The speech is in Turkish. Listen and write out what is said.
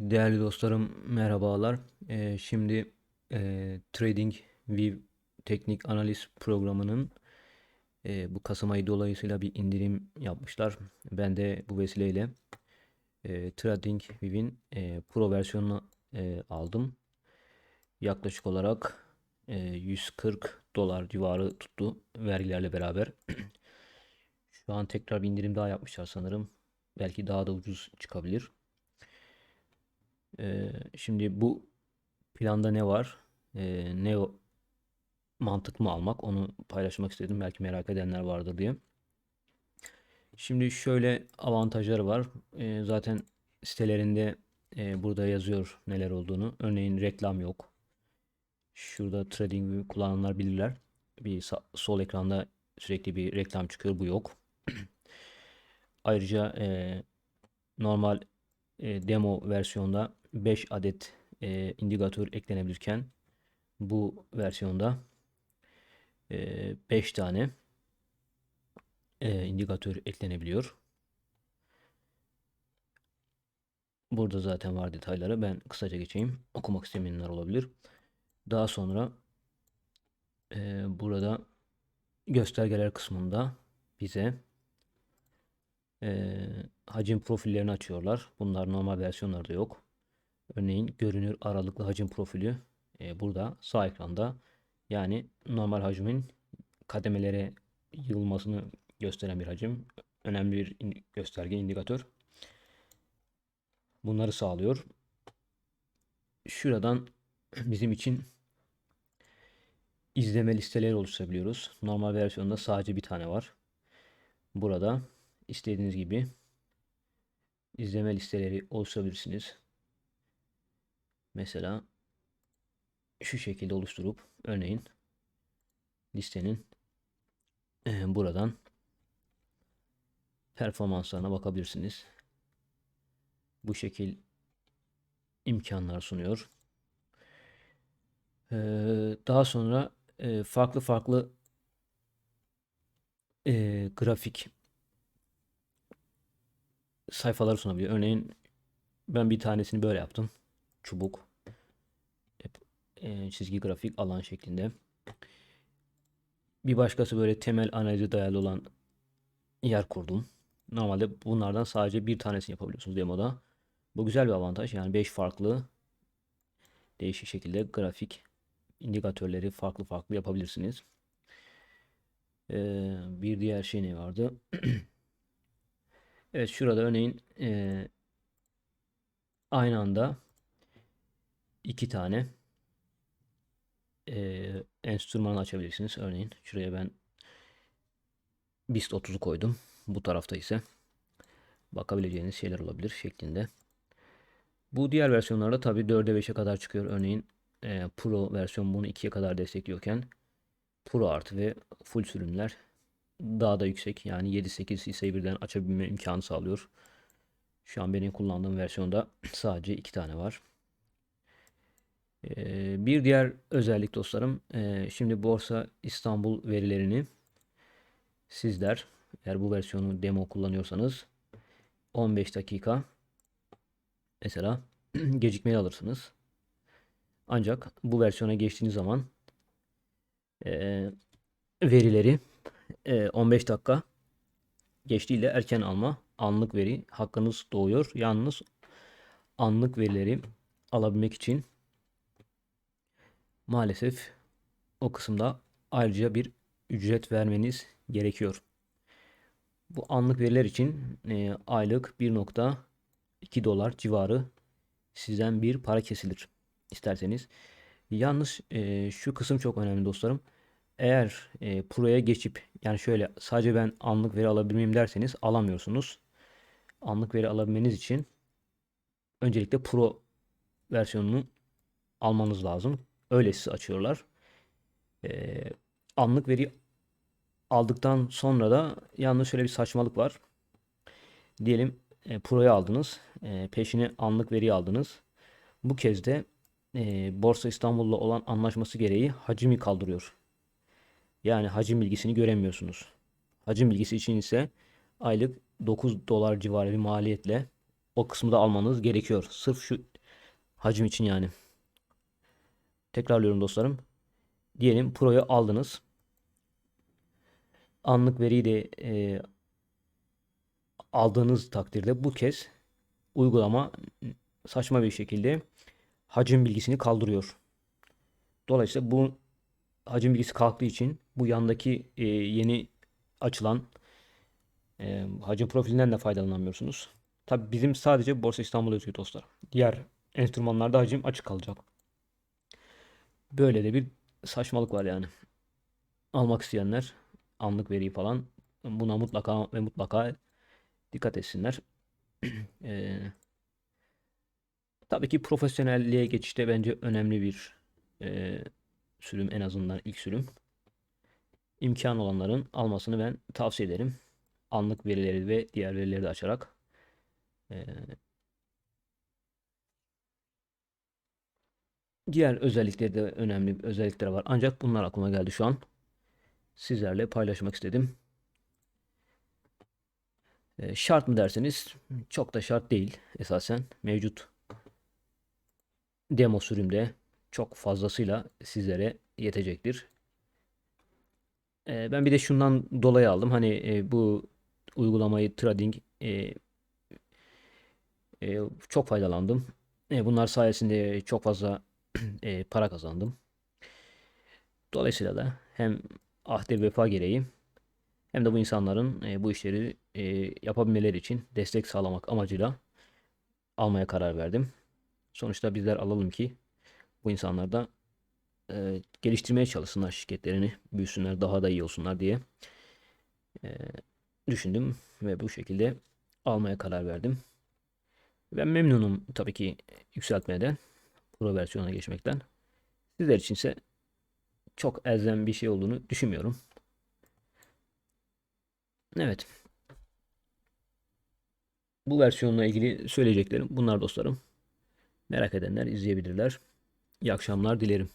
Değerli dostlarım merhabalar. Ee, şimdi e, Trading View Teknik Analiz programının e, bu Kasım ayı dolayısıyla bir indirim yapmışlar. Ben de bu vesileyle e, Trading View'in e, Pro versiyonunu e, aldım. Yaklaşık olarak e, 140 dolar civarı tuttu vergilerle beraber. Şu an tekrar bir indirim daha yapmışlar sanırım. Belki daha da ucuz çıkabilir. Ee, şimdi bu planda ne var? Ee, ne mantık mı almak? Onu paylaşmak istedim. Belki merak edenler vardır diye. Şimdi şöyle avantajları var. Ee, zaten sitelerinde e, burada yazıyor neler olduğunu. Örneğin reklam yok. Şurada TradingView kullananlar bilirler. Bir sol ekranda sürekli bir reklam çıkıyor. Bu yok. Ayrıca e, normal e, demo versiyonda 5 adet e, indikatör eklenebilirken bu versiyonda e, 5 tane e, indikatör eklenebiliyor. Burada zaten var detayları. Ben kısaca geçeyim. Okumak istemeyenler olabilir. Daha sonra e, burada göstergeler kısmında bize e, hacim profillerini açıyorlar. Bunlar normal versiyonlarda yok. Örneğin görünür aralıklı hacim profili e, burada sağ ekranda. Yani normal hacmin kademelere yığılmasını gösteren bir hacim. Önemli bir gösterge, indikatör. Bunları sağlıyor. Şuradan bizim için izleme listeleri oluşturabiliyoruz. Normal versiyonda sadece bir tane var. Burada istediğiniz gibi izleme listeleri oluşturabilirsiniz. Mesela şu şekilde oluşturup örneğin listenin e, buradan performanslarına bakabilirsiniz. Bu şekil imkanlar sunuyor. Ee, daha sonra e, farklı farklı e, grafik sayfaları sunabiliyor. Örneğin ben bir tanesini böyle yaptım. Çubuk. E, çizgi grafik alan şeklinde. Bir başkası böyle temel analize dayalı olan yer kurdum. Normalde bunlardan sadece bir tanesini yapabiliyorsunuz demoda. Bu güzel bir avantaj. Yani 5 farklı değişik şekilde grafik indikatörleri farklı farklı yapabilirsiniz. Ee, bir diğer şey ne vardı? Evet şurada örneğin e, aynı anda iki tane e, enstrüman açabilirsiniz. Örneğin şuraya ben BIST 30'u koydum. Bu tarafta ise bakabileceğiniz şeyler olabilir şeklinde. Bu diğer versiyonlarda tabii 4'e 5'e kadar çıkıyor. Örneğin e, Pro versiyon bunu 2'ye kadar destekliyorken Pro artı ve full sürümler daha da yüksek. Yani 7-8 hisseyi birden açabilme imkanı sağlıyor. Şu an benim kullandığım versiyonda sadece 2 tane var. Ee, bir diğer özellik dostlarım. e, şimdi Borsa İstanbul verilerini sizler eğer bu versiyonu demo kullanıyorsanız 15 dakika mesela gecikmeli alırsınız. Ancak bu versiyona geçtiğiniz zaman e, verileri e, 15 dakika geçtiğiyle erken alma anlık veri hakkınız doğuyor. Yalnız anlık verileri alabilmek için maalesef o kısımda ayrıca bir ücret vermeniz gerekiyor. Bu anlık veriler için e, aylık 1.2 dolar civarı sizden bir para kesilir isterseniz. Yalnız e, şu kısım çok önemli dostlarım. Eğer e, Pro'ya geçip yani şöyle sadece ben anlık veri alabilmeyim derseniz alamıyorsunuz. Anlık veri alabilmeniz için öncelikle Pro versiyonunu almanız lazım. Öyle sizi açıyorlar. E, anlık veri aldıktan sonra da yalnız şöyle bir saçmalık var. Diyelim e, Pro'yu aldınız. E, peşine anlık veri aldınız. Bu kez de e, Borsa İstanbul'la olan anlaşması gereği hacimi kaldırıyor. Yani hacim bilgisini göremiyorsunuz. Hacim bilgisi için ise aylık 9 dolar civarı bir maliyetle O kısmı da almanız gerekiyor. Sırf şu hacim için yani. Tekrarlıyorum dostlarım. Diyelim Pro'yu aldınız. Anlık veriyi de e, aldığınız takdirde bu kez uygulama saçma bir şekilde hacim bilgisini kaldırıyor. Dolayısıyla bu hacim bilgisi kalktığı için bu yandaki e, yeni açılan e, hacim profilinden de faydalanamıyorsunuz. Tabi bizim sadece Borsa İstanbul özgü dostlar. Diğer enstrümanlarda hacim açık kalacak. Böyle de bir saçmalık var yani. Almak isteyenler anlık veriyi falan buna mutlaka ve mutlaka dikkat etsinler. Eee Tabii ki profesyonelliğe geçişte bence önemli bir e, sürüm en azından ilk sürüm. İmkan olanların almasını ben tavsiye ederim. Anlık verileri ve diğer verileri de açarak. E, diğer özellikleri de önemli özellikleri var. Ancak bunlar aklıma geldi şu an. Sizlerle paylaşmak istedim. E, şart mı derseniz çok da şart değil esasen. Mevcut demo sürümde çok fazlasıyla sizlere yetecektir. Ee, ben bir de şundan dolayı aldım. Hani e, bu uygulamayı trading e, e, çok faydalandım. E, bunlar sayesinde çok fazla e, para kazandım. Dolayısıyla da hem ahde vefa gereği hem de bu insanların e, bu işleri e, yapabilmeleri için destek sağlamak amacıyla almaya karar verdim. Sonuçta bizler alalım ki bu insanlar da e, geliştirmeye çalışsınlar şirketlerini, büyüsünler, daha da iyi olsunlar diye e, düşündüm ve bu şekilde almaya karar verdim. Ben memnunum tabii ki yükseltmeden, pro versiyona geçmekten. Sizler içinse çok elzem bir şey olduğunu düşünmüyorum. Evet. Bu versiyonla ilgili söyleyeceklerim bunlar dostlarım. Merak edenler izleyebilirler. İyi akşamlar dilerim.